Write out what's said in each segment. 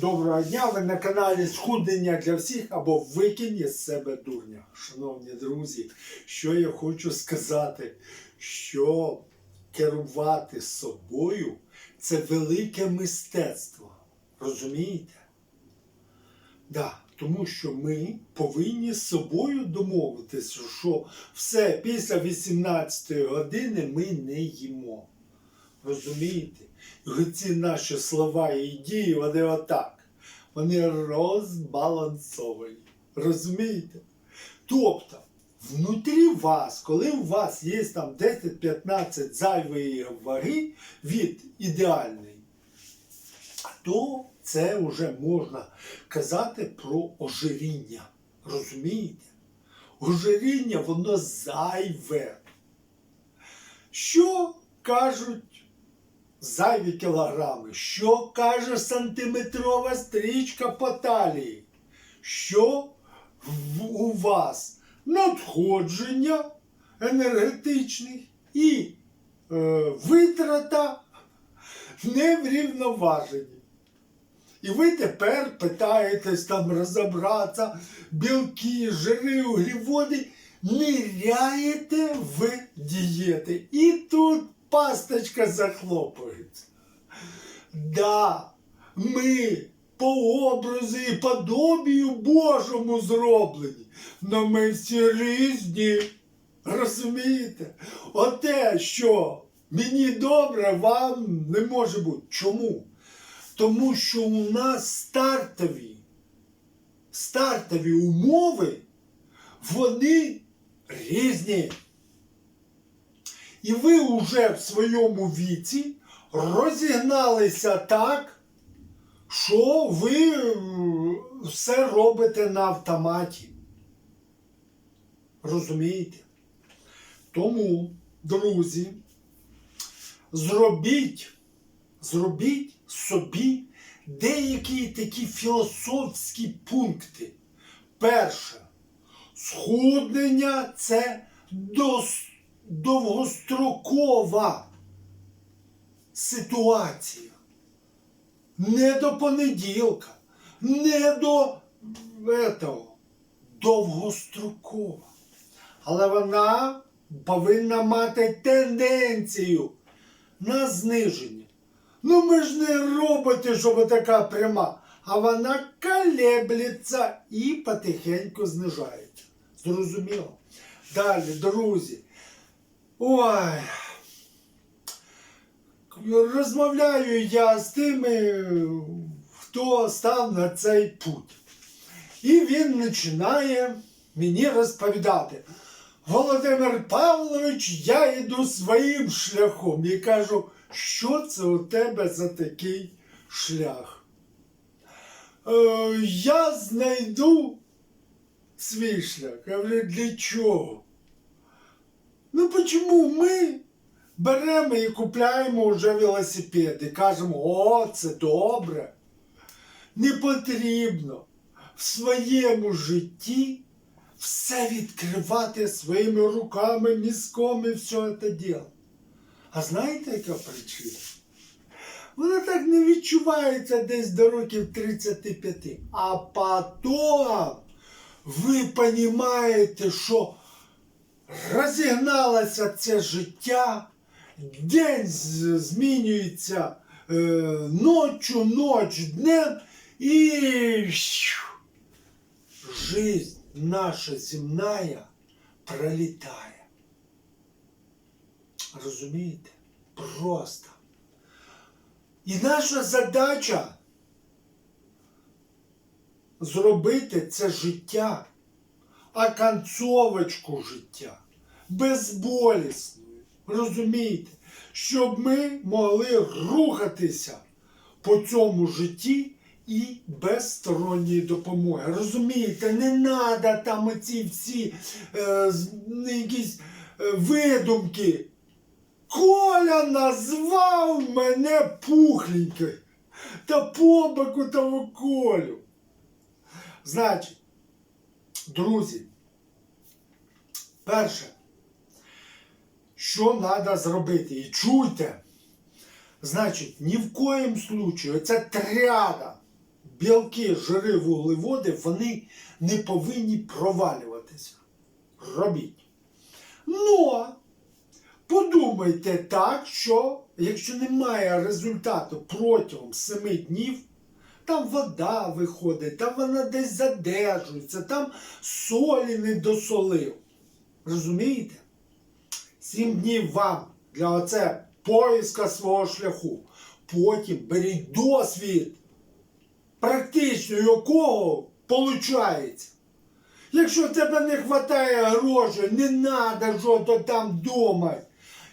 Доброго дня! Ви на каналі Схуднення для всіх або Викинь із себе дурня. Шановні друзі, що я хочу сказати, що керувати собою це велике мистецтво. Розумієте? Да, тому що ми повинні з собою домовитися, що все після 18 години ми не їмо. Розумієте? І ці наші слова і дії, вони отак. Вони розбалансовані. Розумієте? Тобто, внутрі вас, коли у вас є там 10-15 зайвої ваги від ідеальної, то це вже можна казати про ожиріння. Розумієте? Ожиріння, воно зайве. Що кажуть зайві кілограми? Що каже сантиметрова стрічка по талії? Що у вас надходження енергетичних і е, витрата не врівноважені. І ви тепер питаєтесь там розібратися, білки, жири, углеводи, ниряєте в дієти. І тут пасточка захлопується. Да, ми по образу і подобію Божому зроблені, но ми всі різні. Розумієте? Оте, що мені добре, вам не може бути. Чому? Тому що у нас стартові, стартові умови, вони різні. І ви вже в своєму віці розігналися так, що ви е, все робите на автоматі. Розумієте? Тому, друзі, зробіть, зробіть собі деякі такі філософські пункти. Перше, схуднення це дос- довгострокова ситуація. Не до понеділка, не до этого, довгострокова. Але вона повинна мати тенденцію на зниження. Ну ми ж не роботи, щоб така пряма, а вона колеблеться і потихеньку знижається. Зрозуміло? Далі, друзі. Ой. Розмовляю я з тими, хто став на цей путь. І він починає мені розповідати. Володимир Павлович, я йду своїм шляхом і кажу, що це у тебе за такий шлях? Е, я знайду свій шлях. Я говорю, для чого? Ну чому ми беремо і купляємо вже велосипеди, кажемо, о, це добре. Не потрібно в своєму житті все відкривати своїми руками, мізком і все це діло. А знаєте, яка причина? Вона так не відчувається десь до років 35. А потім ви розумієте, що розігналося це життя, день змінюється е, ночью, ноч днем, і жизнь наша земная пролетає. Розумієте? Просто. І наша задача зробити це життя, оконцовочку життя, безболісною. Розумієте? Щоб ми могли рухатися по цьому житті і без сторонньої допомоги. Розумієте, не треба там оці всі е, якісь е, видумки. Коля назвав мене пухленькою та по боку того колю. Значить, друзі, перше, що треба зробити? І чуйте, значить, ні в коїм случаю, це тряда. білки, жири, вуглеводи, вони не повинні провалюватися. Робіть. Ну, подумайте так, що якщо немає результату протягом 7 днів, там вода виходить, там вона десь задержується, там солі не досолив. Розумієте? Сім днів вам для оце поиска свого шляху. Потім беріть досвід, практично якого виходить. Якщо тебе не вистачає грошей, не треба що-то там думати.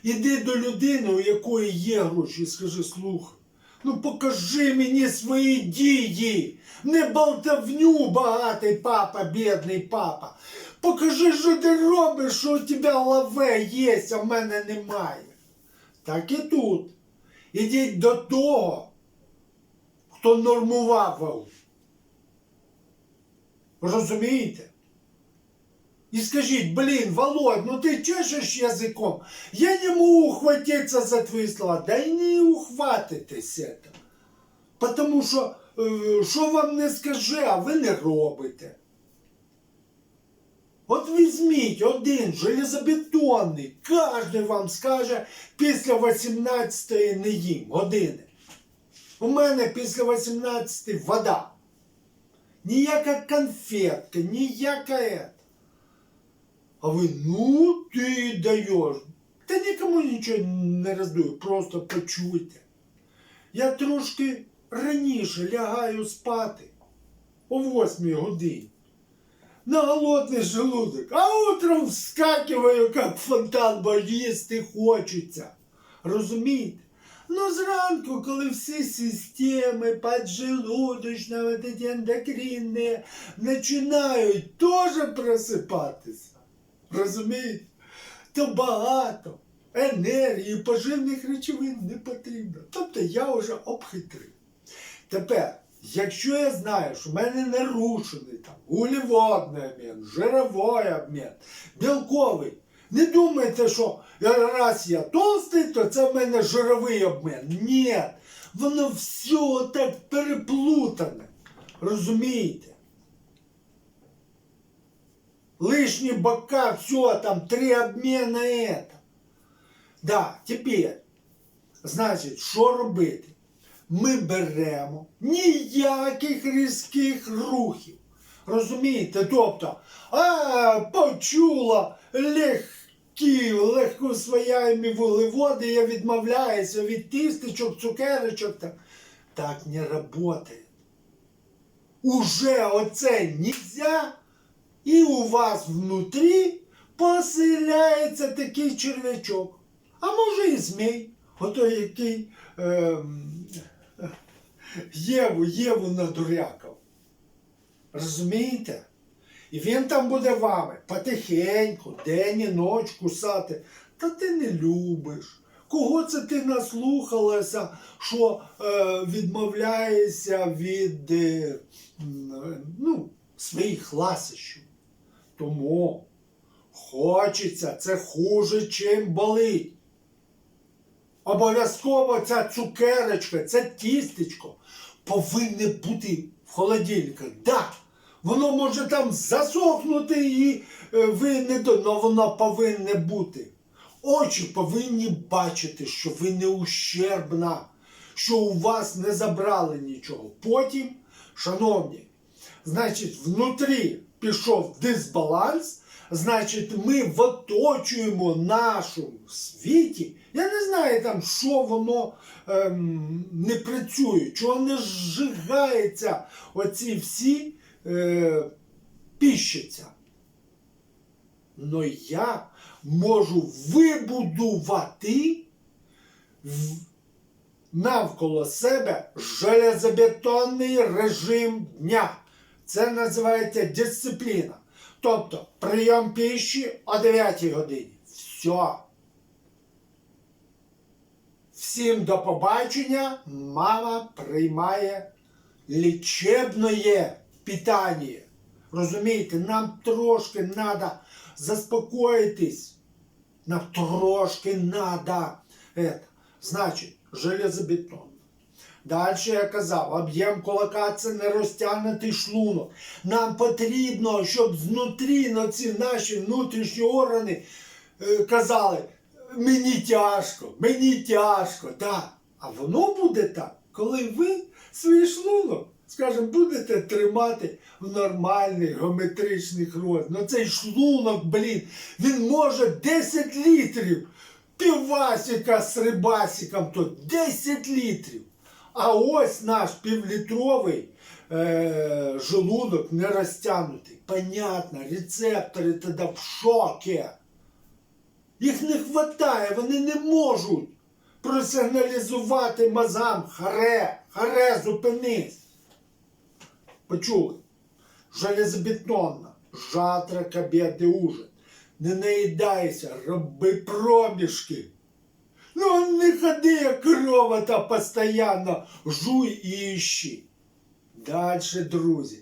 Іди до людини, у якої є гроші, і скажи, слухай, ну покажи мені свої дії. Не болтовню, багатий папа, бідний папа. Покажи, що ти робиш, що у тебе лаве є, а в мене немає. Так і тут. Ідіть до того, хто нормував. Розумієте? І скажіть, блін, Володь, ну ти чешеш язиком. Я не можу ухватитися за твої слова. Да й не ухватитесь этого. Потому що, е, що вам не скаже, а ви не робите. От візьміть один железобетонний, кожен вам скаже після 18 не їм години. У мене після 18 вода. Ніяка конфетка, ніяка это. А ви, ну ти даєш. Та нікому нічого не роздаю, просто почуйте. Я трошки раніше лягаю спати о 8 годині. На голодний желудок, а утром вскакиваю, як фонтан, бо їсти хочеться. Розумієте? Ну, зранку, коли всі системи поджелудочно, вот эти ендокринні, починають теж просипатися. Розумієте? То багато енергії, поживних речовин не потрібно. Тобто я вже обхитрив. Тепер, якщо я знаю, що в мене нарушений там углеводний обмін, жировий обмін, білковий, не думайте, що раз я толстий, то це в мене жировий обмін. Ні, воно все так переплутане. Розумієте? Лишні бока, все, там три обміна это. Да, тепер, значить, що робити? Ми беремо ніяких різких рухів. Розумієте? Тобто, а, почула легкі, легкосвояємі вуглеводи, я відмовляюся від тістечок, цукерочок. Так, так не працює. Уже оце нельзя, і у вас внутрі поселяється такий черв'ячок. А може і змій, ото який ем, Єву, Єву надурякав. Розумієте? І він там буде вами потихеньку, день і ніч кусати. Та ти не любиш. Кого це ти наслухалася, що е, відмовляєшся від е, ну, своїх ласощів? Тому хочеться, це хуже, чим болить. Обов'язково ця цукерочка, це тістечко повинне бути в холодильнику. Да, воно може там засохнути і е, ви не до, но воно повинне бути. Очі повинні бачити, що ви не ущербна, що у вас не забрали нічого. Потім, шановні, значить, внутрі пішов дисбаланс, значить, ми оточуємо нашому світі. Я не знаю там, що воно ем, не працює, чого не зжигається оці всі е, піщиця. Но я можу вибудувати в- навколо себе железобетонний режим дня. Це називається дисципліна. Тобто прийом піші о 9 годині. Все. Всім до побачення. Мама приймає лічебне питання. Розумієте, нам трошки треба заспокоїтись. Нам трошки треба. Значить, железобетон. Далі я казав, об'єм кулака це не розтягнутий шлунок. Нам потрібно, щоб знутрі на ці наші внутрішні органи е, казали, мені тяжко, мені тяжко. Так. А воно буде так, коли ви свій шлунок, скажімо, будете тримати в нормальних геометричних розмірах. Ну цей шлунок, блін, він може 10 літрів. Півасіка з рибасиком, то 10 літрів. А ось наш півлітровий е, желудок не розтягнутий. Понятно, рецептори тоді в шокі. Їх не вистачає, вони не можуть просигналізувати мазам. Харе, харе, зупинись. Почули? Железобетонна, завтрак, обід ужин. Не наїдайся, роби проміжки. Ну, не ходи, як корова та постійно жуй і іщи. Дальше, друзі.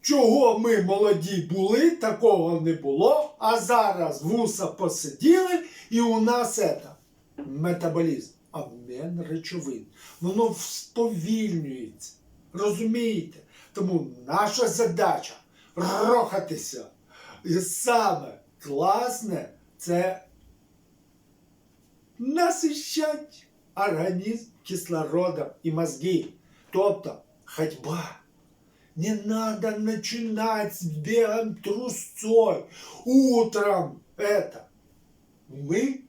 Чого ми молоді були, такого не було, а зараз вуса посиділи, і у нас це метаболізм, обмін речовин. Воно сповільнюється. Розумієте? Тому наша задача рохатися. І саме класне це насищать організм кислородом і мозги. Тобто ходьба. Не надо начинать с белым трусцой утром это. Мы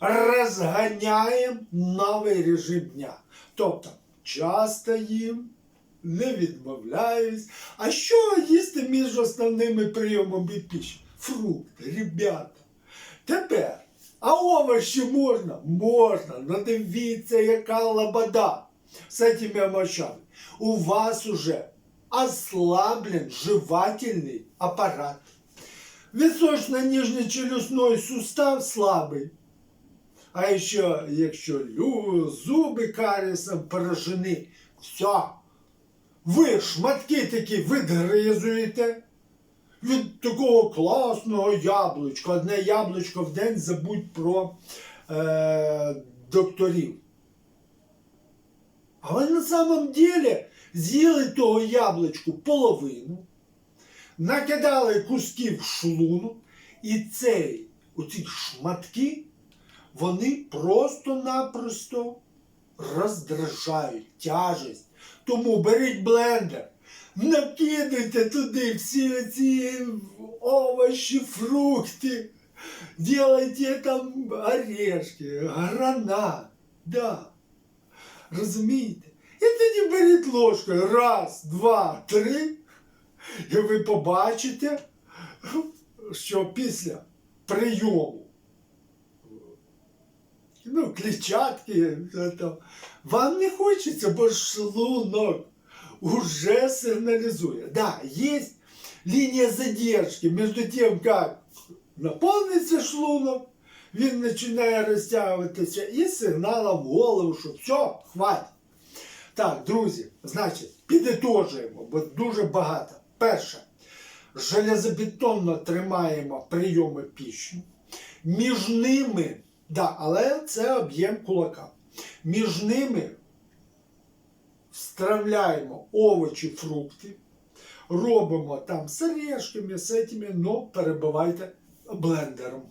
розганяємо новий режим дня. Тобто часто їм, не відмовляюсь. А що їсти між основними прийомами піші? Фрукти, ребята. Тепер, а овочі можна? Можна. Ну дивіться, яка лобода з цими овощами. У вас уже ослаблен жевательный аппарат. Височно-нижний челюстной сустав слабий. А еще, якщо зуби карісом поражені, все. Ви шматки такі відгризуєте від такого класного яблучка. Одне яблучко в день забудь про е, докторів. А ви на самом деле з'їли того яблучку половину, накидали кусків в шлунок, і цей, оці шматки, вони просто-напросто роздражають тяжесть. Тому беріть блендер, накидайте туди всі ці овочі, фрукти, делайте там орешки, гранат, да. Розумієте? І тоді беріть ложкою. Раз, два, три. І ви побачите, що після прийому ну, клітчатки, то, вам не хочеться, бо шлунок уже сигнализует. Да, есть линия задержки между тем, как наповниться шлунок, він починає розтягуватися і сигналом в голову, що все, хватить. Так, друзі, значить, підітожуємо, бо дуже багато. Перше, железобетонно тримаємо прийоми піші. Між ними, да, але це об'єм кулака. Між ними встравляємо овочі, фрукти, робимо там з орешками, з этими, но перебивайте блендером.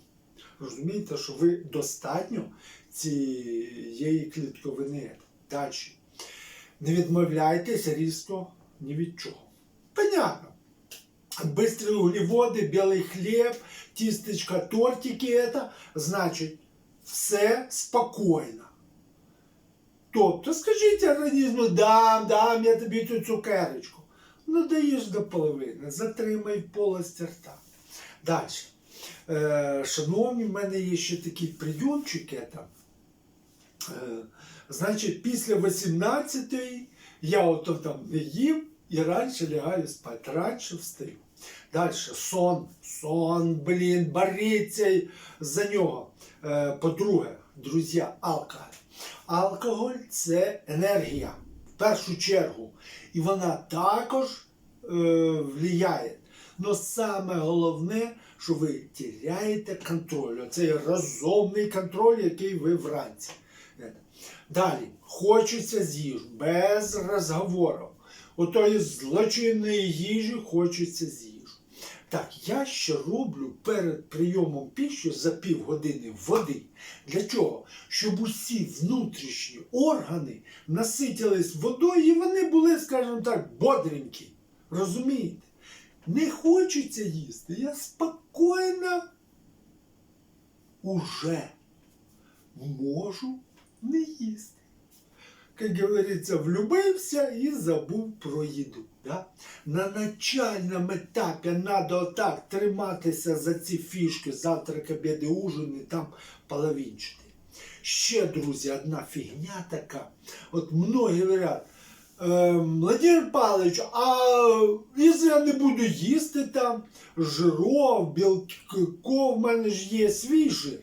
Розумієте, що ви достатньо цієї клітковини. Далі. Не відмовляйтесь різко ні від чого. Понятно. Быстрые углеводи, білий хліб, тістечка, тортики это, значить, все спокійно. Тобто, скажіть організму, дам, дам я тобі цю цукерочку. Ну, даєш до половини, затримай в полості рта. Далі. Е, шановні, в мене є ще такий прийомчик. Это, е, значить, після 18-ї я ото там не їм і раніше лягаю спати, раніше встаю. Далі сон, сон, блін, боріться за нього. Е, по-друге, друзі, алкоголь. Алкоголь це енергія в першу чергу. І вона також е, влияє. Но саме головне, що ви теряєте контроль. Оцей розумний контроль, який ви вранці. Далі, хочеться з'їж, без розговорів. Отої злочинної їжі хочеться з'їж. Так, я ще роблю перед прийомом піші за півгодини води. Для чого? Щоб усі внутрішні органи наситились водою і вони були, скажімо так, бодренькі. Розумієте? Не хочеться їсти. Я спокійно уже можу не їсти. Как говорится, влюбився і забув про їду. Да? На начальному етапі треба отак триматися за ці фішки, завтрак, обід і ужин і там половинчити. Ще, друзі, одна фігня така. От многі говорять, «Е, Владимир Павлович, а якщо я не буду їсти там жиров, білков, в мене ж є свій жир.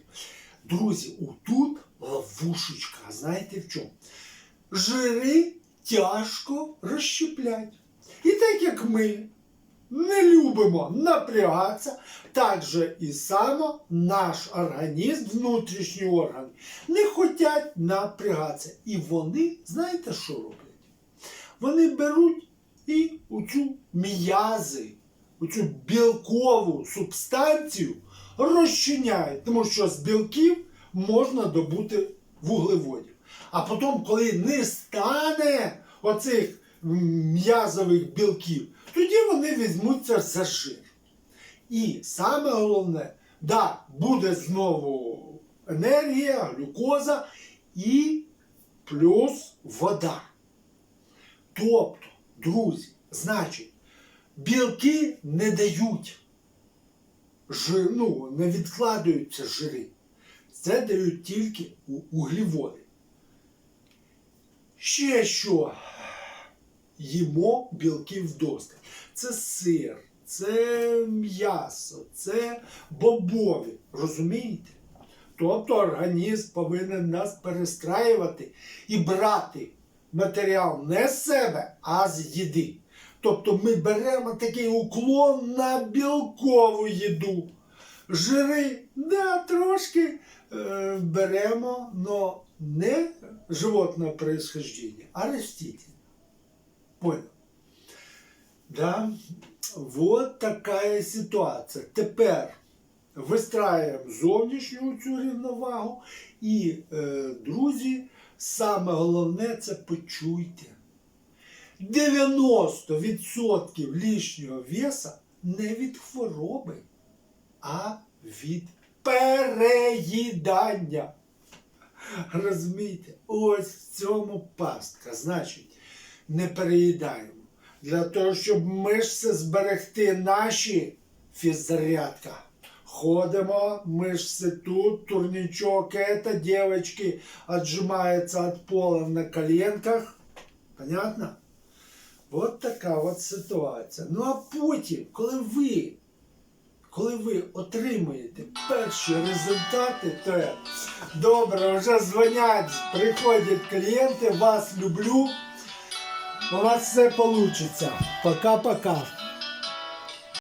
Друзі, отут ловушечка. Знаєте в чому? Жири тяжко розщеплять. І так як ми не любимо напрягатися, так же і само наш організм, внутрішні органи, не хочуть напрягатися. І вони, знаєте, що роблять? Вони беруть і оцю м'язи, оцю білкову субстанцію розчиняють, тому що з білків можна добути вуглеводів. А потім, коли не стане оцих м'язових білків, тоді вони візьмуться за жир. І саме головне, да, буде знову енергія, глюкоза і плюс вода. Тобто, друзі, значить, білки не дають, жир, ну, не відкладаються жири. Це дають тільки у- углеводи. Ще що їмо білків вдосталь. Це сир, це м'ясо, це бобові. Розумієте? Тобто організм повинен нас перестраювати і брати матеріал не з себе, а з їди. Тобто ми беремо такий уклон на білкову їду. Жири, да, трошки е, беремо, но не животного происхождения, а растительное. Понял? Да? Вот такая ситуація. Тепер вистраюємо зовнішню цю рівновагу. І, е, друзі, саме головне це почуйте. 90% лишнього веса не від хвороби, а від переїдання. Розумієте? Ось в цьому пастка. Значить, не переїдаємо. Для того, щоб мишці зберегти наші фіззарядка. Ходимо, мышцы тут, турничок это, девочки отжимаются от пола на коленках. Понятно? От така от ситуація. Ну а потім, коли ви, коли ви отримаєте перші результати, то є, добре, вже дзвонять, приходять клієнти, вас люблю. У вас все вийде. Пока-пока.